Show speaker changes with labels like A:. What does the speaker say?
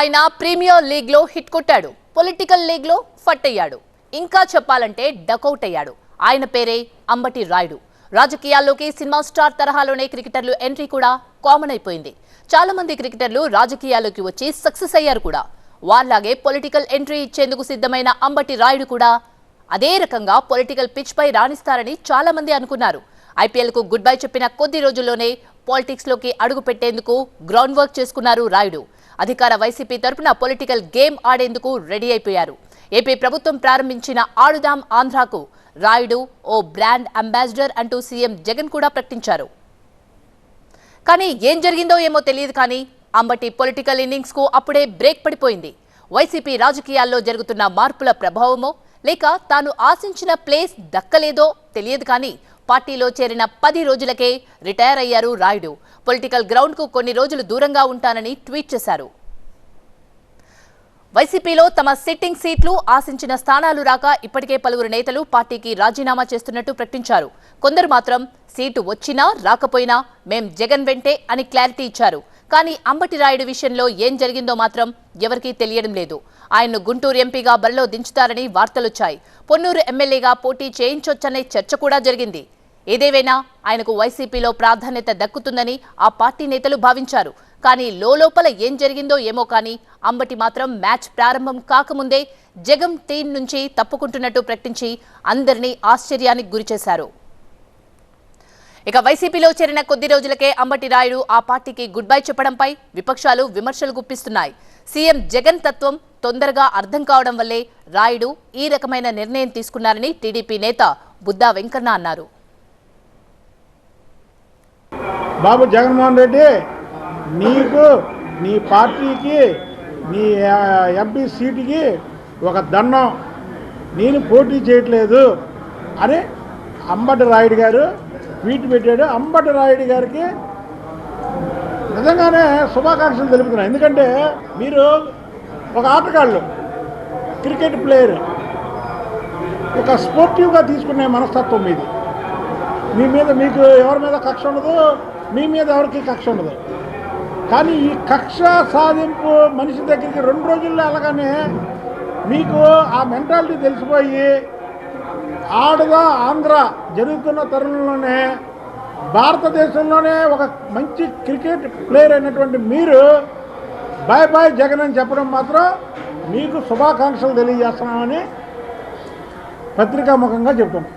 A: ఆయన ప్రీమియర్ లీగ్లో హిట్ కొట్టాడు. పొలిటికల్ లీగ్లో ఫట్ అయ్యాడు ఇంకా చెప్పాలంటే డకౌట్ అయ్యాడు ఆయన పేరే అంబటి రాయుడు. రాజకీయాల్లోకి సినిమా స్టార్ తరహాలోనే క్రికెటర్లు ఎంట్రీ కూడా కామన్ అయిపోయింది. చాలా మంది క్రికెటర్లు రాజకీయాల్లోకి వచ్చి సక్సెస్ అయ్యారు కూడా. వాళ్ళలాగే పొలిటికల్ ఎంట్రీ ఇచ్చేందుకు సిద్ధమైన అంబటి రాయుడు కూడా అదే రకంగా పొలిటికల్ పిచ్ పై రాణిస్తారని చాలా మంది అనుకున్నారు. ఐపీఎల్కు గుడ్ బై చెప్పిన కొద్ది రోజుల్లోనే పాలిటిక్స్లోకి అడుగు పెట్టేందుకు గ్రౌండ్ వర్క్ చేసుకున్నారు రాయుడు. అధికార వైసీపీ తరపున పొలిటికల్ గేమ్ ఆడేందుకు రెడీ అయిపోయారు. ఏపీ ప్రభుత్వం ప్రారంభించిన ఆడుదాం ఆంధ్రాకు రాయుడు ఓ బ్రాండ్ అంబాసిడర్ అంటూ సీఎం జగన్ కూడా ప్రకటించారు. కానీ ఏం జరిగిందో ఏమో తెలియదు కానీ అంబటి పొలిటికల్ ఇన్నింగ్స్కు అప్పుడే బ్రేక్ పడిపోయింది. వైసీపీ రాజకీయాల్లో జరుగుతున్న మార్పుల ప్రభావమో లేక తాను ఆశించిన ప్లేస్ దక్కలేదో తెలియదు కానీ పార్టీలో చేరిన పది రోజులకే రిటైర్ అయ్యారు రాయుడు. పొలిటికల్ గ్రౌండ్కు కొన్ని రోజులు దూరంగా ఉంటానని ట్వీట్ చేశారు. వైసీపీలో తమ సిట్టింగ్ సీట్లు ఆశించిన స్థానాలు రాక ఇప్పటికే పలువురు నేతలు పార్టీకి రాజీనామా చేస్తున్నట్టు ప్రకటించారు. కొందరు మాత్రం సీటు వచ్చినా రాకపోయినా మేం జగన్ వెంటే అని క్లారిటీ ఇచ్చారు. కానీ అంబటి రాయుడు విషయంలో ఏం జరిగిందో మాత్రం ఎవరికీ తెలియడం లేదు. ఆయన్ను గుంటూరు ఎంపీగా బరిలో దించుతారని వార్తలొచ్చాయి. పొన్నూరు ఎమ్మెల్యేగా పోటీ చేయించొచ్చనే చర్చ కూడా జరిగింది. ఏదేవైనా ఆయనకు వైసీపీలో ప్రాధాన్యత దక్కుతుందని ఆ పార్టీ నేతలు భావించారు. కానీ లోపల ఏం జరిగిందో ఏమో కానీ అంబటి మాత్రం మ్యాచ్ ప్రారంభం కాకముందే జగన్ టీం నుంచి తప్పుకుంటున్నట్టు ప్రకటించి అందరినీ ఆశ్చర్యానికి గురిచేశారు ఇక వైసీపీలో చేరిన కొద్ది రోజులకే అంబటి రాయుడు ఆ పార్టీకి గుడ్ బై చెప్పడంపై విపక్షాలు విమర్శలు గుప్పిస్తున్నాయి. సీఎం జగన్ తత్వం తొందరగా అర్థం కావడం వల్లే రాయుడు ఈ రకమైన నిర్ణయం తీసుకున్నారని టీడీపీ నేత బుద్దా వెంకన్న అన్నారు.
B: బాబు జగన్మోహన్ రెడ్డి నీకు నీ పార్టీకి నీ ఎంపీ సీటుకి ఒక దండం. నేను పోటీ చేయట్లేదు. అని అంబటి రాయుడు గారు ట్వీట్ పెట్టాడు. అంబటి రాయుడు గారికి నిజంగానే శుభాకాంక్షలు తెలుపుతున్నాను. ఎందుకంటే మీరు ఒక ఆటగాళ్ళు క్రికెట్ ప్లేయర్ ఒక స్పోర్టివ్గా తీసుకునే మనస్తత్వం మీది. మీ మీద మీకు ఎవరి మీద కక్ష ఉండదు. మీ మీద ఎవరికి కక్ష ఉండదు. కానీ ఈ కక్ష సాధింపు మనిషి దగ్గరికి రెండు రోజుల్లో వెళ్ళగానే మీకు ఆ మెంటాలిటీ తెలిసిపోయి ఆడుగా ఆంధ్ర జరుగుతున్న తరుణంలోనే భారతదేశంలోనే ఒక మంచి క్రికెట్ ప్లేయర్ అయినటువంటి మీరు బాయ్ బాయ్ జగన్ అని చెప్పడం మాత్రం మీకు శుభాకాంక్షలు తెలియజేస్తున్నామని పత్రికాముఖంగా చెప్తున్నాం.